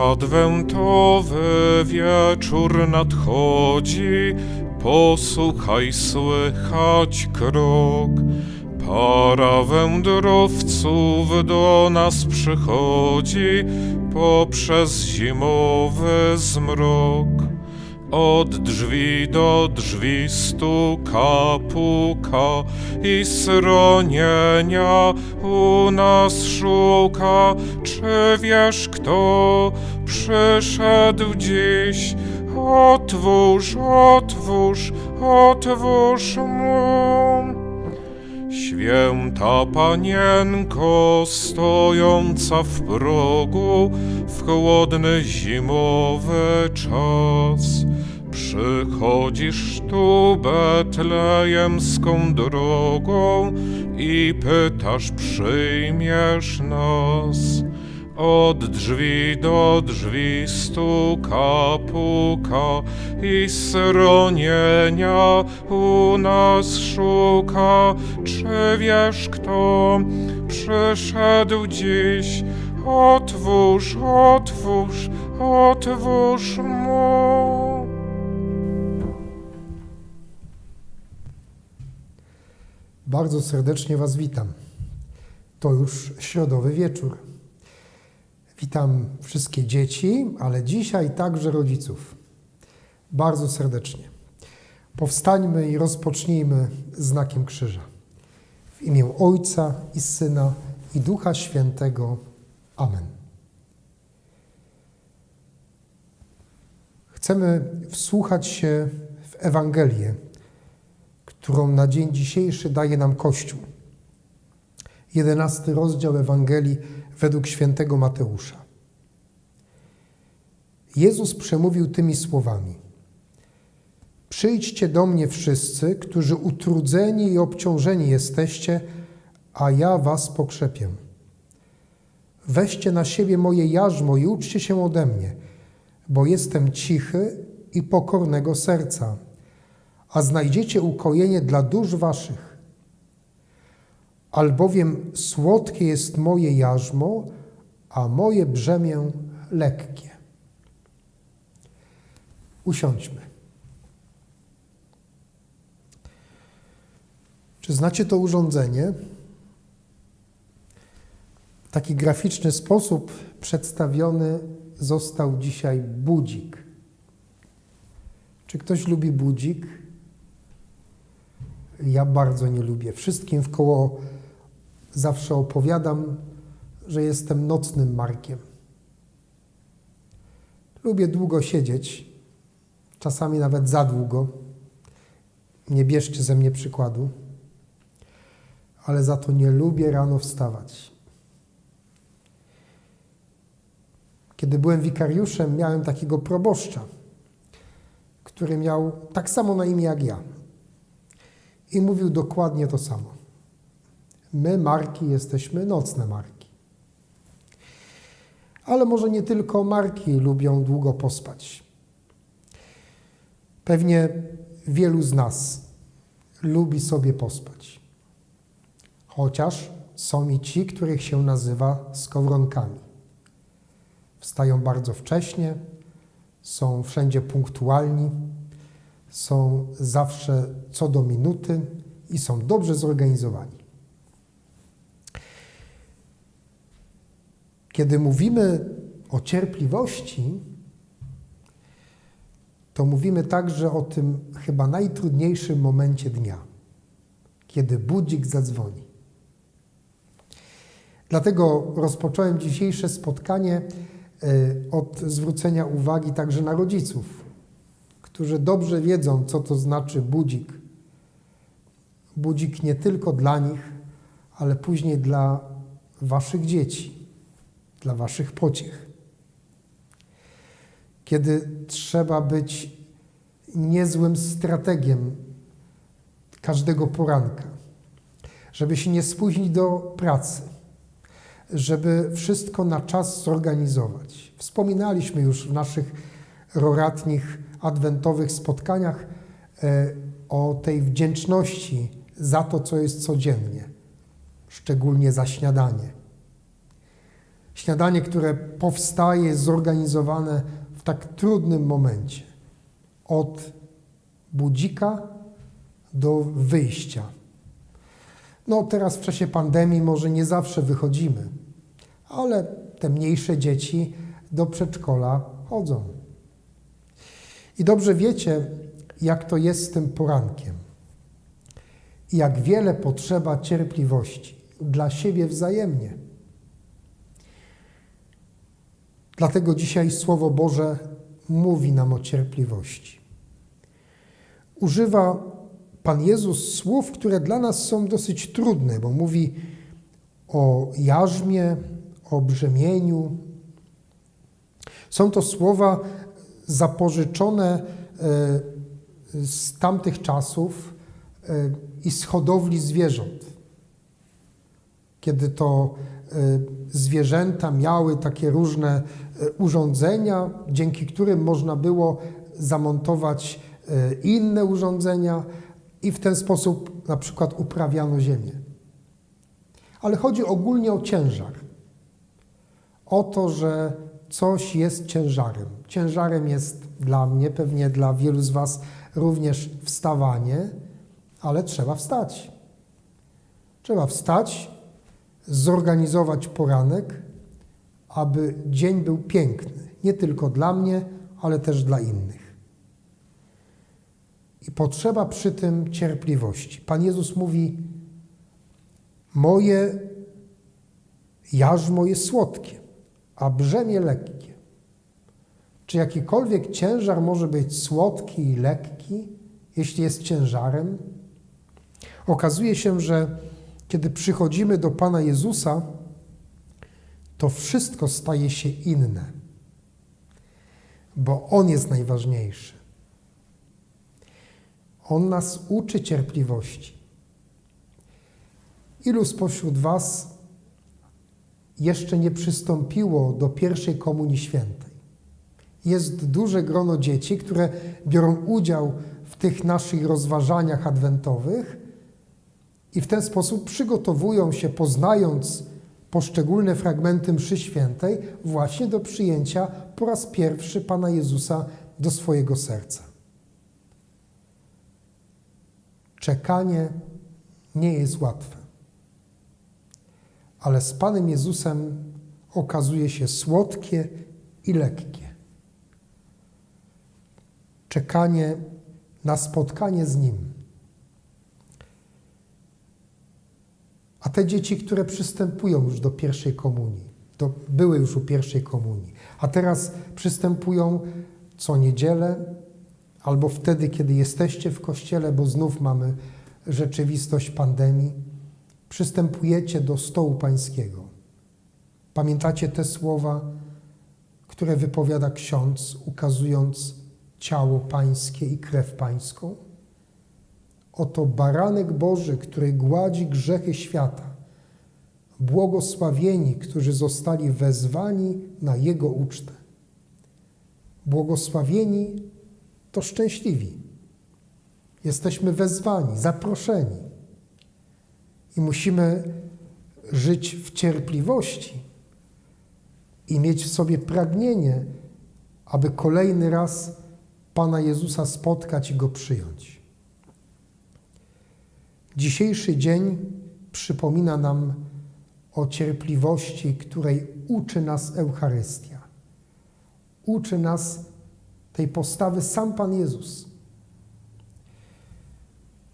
Adwentowy wieczór nadchodzi, posłuchaj, słychać krok. Para wędrowców do nas przychodzi poprzez zimowy zmrok. Od drzwi do drzwi stuka, puka i schronienia u nas szuka. Czy wiesz, kto przyszedł dziś? Otwórz, otwórz, otwórz mu. Święta panienko stojąca w progu w chłodny zimowy czas. Przychodzisz tu betlejemską drogą i pytasz, przyjmiesz nas. Od drzwi do drzwi stuka, puka i schronienia u nas szuka. Czy wiesz, kto przyszedł dziś? Otwórz, otwórz, otwórz mu. Bardzo serdecznie Was witam. To już środowy wieczór. Witam wszystkie dzieci, ale dzisiaj także rodziców. Bardzo serdecznie. Powstańmy i rozpocznijmy znakiem krzyża. W imię Ojca i Syna i Ducha Świętego. Amen. Chcemy wsłuchać się w Ewangelię, którą na dzień dzisiejszy daje nam Kościół. Jedenasty rozdział Ewangelii według świętego Mateusza. Jezus przemówił tymi słowami: Przyjdźcie do mnie wszyscy, którzy utrudzeni i obciążeni jesteście, a ja was pokrzepię. Weźcie na siebie moje jarzmo i uczcie się ode mnie, bo jestem cichy i pokornego serca, a znajdziecie ukojenie dla dusz waszych. Albowiem słodkie jest moje jarzmo, a moje brzemię lekkie. Usiądźmy. Czy znacie to urządzenie? Taki graficzny sposób przedstawiony został dzisiaj budzik. Czy ktoś lubi budzik? Ja bardzo nie lubię. Wszystkim w koło zawsze opowiadam, że jestem nocnym markiem. Lubię długo siedzieć, czasami nawet za długo. Nie bierzcie ze mnie przykładu, ale za to nie lubię rano wstawać. Kiedy byłem wikariuszem, miałem takiego proboszcza, który miał tak samo na imię jak ja. I mówił dokładnie to samo. My, marki, jesteśmy nocne marki. Ale może nie tylko marki lubią długo pospać. Pewnie wielu z nas lubi sobie pospać. Chociaż są i ci, których się nazywa skowronkami. Wstają bardzo wcześnie, są wszędzie punktualni, są zawsze co do minuty i są dobrze zorganizowani. Kiedy mówimy o cierpliwości, to mówimy także o tym chyba najtrudniejszym momencie dnia, kiedy budzik zadzwoni. Dlatego rozpocząłem dzisiejsze spotkanie od zwrócenia uwagi także na rodziców, którzy dobrze wiedzą, co to znaczy budzik. Budzik nie tylko dla nich, ale później dla waszych dzieci, dla waszych pociech. Kiedy trzeba być niezłym strategiem każdego poranka, żeby się nie spóźnić do pracy, żeby wszystko na czas zorganizować. Wspominaliśmy już w naszych roratnich, adwentowych spotkaniach o tej wdzięczności za to, co jest codziennie, szczególnie za śniadanie. Śniadanie, które powstaje, jest zorganizowane w tak trudnym momencie. Od budzika do wyjścia. No, teraz w czasie pandemii może nie zawsze wychodzimy, ale te mniejsze dzieci do przedszkola chodzą. I dobrze wiecie, jak to jest z tym porankiem. Jak wiele potrzeba cierpliwości dla siebie wzajemnie. Dlatego dzisiaj Słowo Boże mówi nam o cierpliwości. Używa Pan Jezus słów, które dla nas są dosyć trudne, bo mówi o jarzmie, o brzemieniu. Są to słowa zapożyczone e, z tamtych czasów e, i z hodowli zwierząt. Kiedy to zwierzęta miały takie różne urządzenia, dzięki którym można było zamontować inne urządzenia i w ten sposób na przykład uprawiano ziemię. Ale chodzi ogólnie o ciężar. O to, że coś jest ciężarem. Ciężarem jest dla mnie, pewnie dla wielu z Was również wstawanie, ale trzeba wstać. Trzeba wstać, zorganizować poranek, aby dzień był piękny. Nie tylko dla mnie, ale też dla innych. I potrzeba przy tym cierpliwości. Pan Jezus mówi: Moje jarzmo jest słodkie, a brzemię lekkie. Czy jakikolwiek ciężar może być słodki i lekki, jeśli jest ciężarem? Okazuje się, że kiedy przychodzimy do Pana Jezusa, to wszystko staje się inne, bo On jest najważniejszy. On nas uczy cierpliwości. Ilu spośród Was jeszcze nie przystąpiło do pierwszej komunii świętej? Jest duże grono dzieci, które biorą udział w tych naszych rozważaniach adwentowych i w ten sposób przygotowują się, poznając poszczególne fragmenty mszy świętej, właśnie do przyjęcia po raz pierwszy Pana Jezusa do swojego serca. Czekanie nie jest łatwe, ale z Panem Jezusem okazuje się słodkie i lekkie. Czekanie na spotkanie z Nim. A te dzieci, które przystępują już do pierwszej komunii, to były już u pierwszej komunii, a teraz przystępują co niedzielę, albo wtedy, kiedy jesteście w kościele, bo znów mamy rzeczywistość pandemii, przystępujecie do stołu pańskiego. Pamiętacie te słowa, które wypowiada ksiądz, ukazując ciało pańskie i krew pańską? Oto baranek Boży, który gładzi grzechy świata. Błogosławieni, którzy zostali wezwani na Jego ucztę. Błogosławieni to szczęśliwi. Jesteśmy wezwani, zaproszeni. I musimy żyć w cierpliwości i mieć w sobie pragnienie, aby kolejny raz Pana Jezusa spotkać i Go przyjąć. Dzisiejszy dzień przypomina nam o cierpliwości, której uczy nas Eucharystia. Uczy nas tej postawy sam Pan Jezus.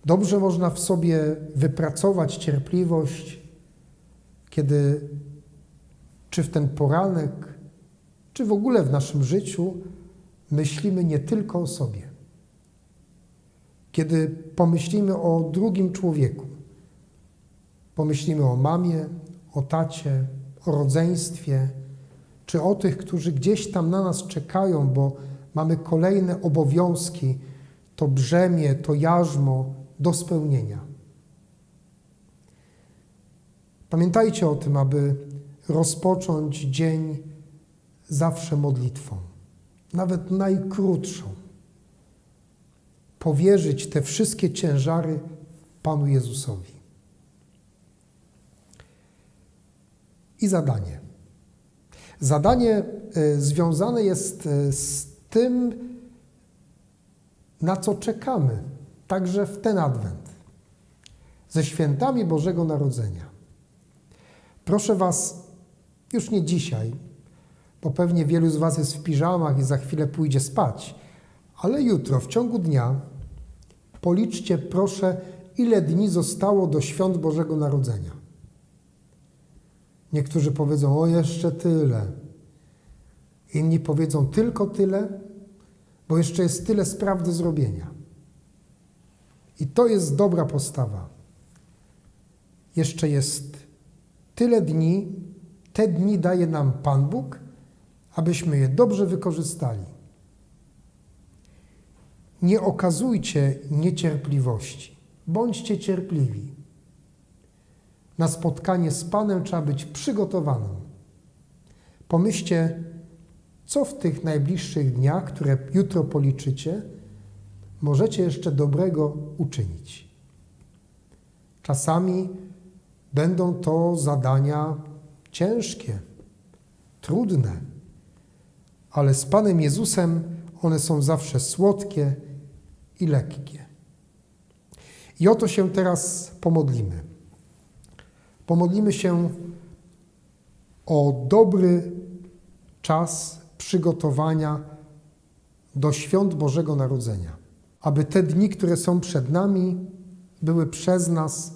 Dobrze można w sobie wypracować cierpliwość, kiedy czy w ten poranek, czy w ogóle w naszym życiu myślimy nie tylko o sobie. Kiedy pomyślimy o drugim człowieku, pomyślimy o mamie, o tacie, o rodzeństwie, czy o tych, którzy gdzieś tam na nas czekają, bo mamy kolejne obowiązki, to brzemię, to jarzmo do spełnienia. Pamiętajcie o tym, aby rozpocząć dzień zawsze modlitwą, nawet najkrótszą. Powierzyć te wszystkie ciężary Panu Jezusowi. I zadanie. Zadanie y, związane jest y, z tym, na co czekamy, także w ten adwent, ze świętami Bożego Narodzenia. Proszę Was, już nie dzisiaj, bo pewnie wielu z Was jest w piżamach i za chwilę pójdzie spać, ale jutro, w ciągu dnia, policzcie proszę, ile dni zostało do świąt Bożego Narodzenia. Niektórzy powiedzą, o jeszcze tyle. Inni powiedzą tylko tyle, bo jeszcze jest tyle spraw do zrobienia. I to jest dobra postawa. Jeszcze jest tyle dni, te dni daje nam Pan Bóg, abyśmy je dobrze wykorzystali. Nie okazujcie niecierpliwości, bądźcie cierpliwi. Na spotkanie z Panem trzeba być przygotowanym. Pomyślcie, co w tych najbliższych dniach, które jutro policzycie, możecie jeszcze dobrego uczynić. Czasami będą to zadania ciężkie, trudne, ale z Panem Jezusem one są zawsze słodkie i lekkie. I o to się teraz pomodlimy. Pomodlimy się o dobry czas przygotowania do świąt Bożego Narodzenia, aby te dni, które są przed nami, były przez nas,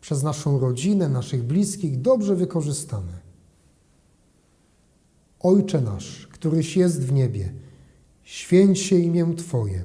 przez naszą rodzinę, naszych bliskich dobrze wykorzystane. Ojcze nasz, któryś jest w niebie, święć się imię Twoje,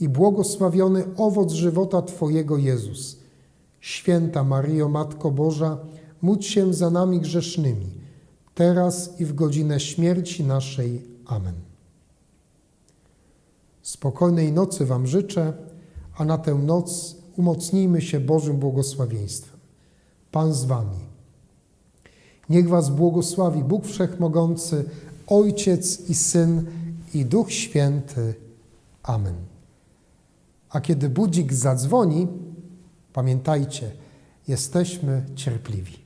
i błogosławiony owoc żywota Twojego Jezus. Święta Maryjo, Matko Boża, módl się za nami grzesznymi, teraz i w godzinę śmierci naszej. Amen. Spokojnej nocy Wam życzę, a na tę noc umocnijmy się Bożym błogosławieństwem. Pan z Wami. Niech Was błogosławi Bóg Wszechmogący, Ojciec i Syn i Duch Święty. Amen. A kiedy budzik zadzwoni, pamiętajcie, jesteśmy cierpliwi.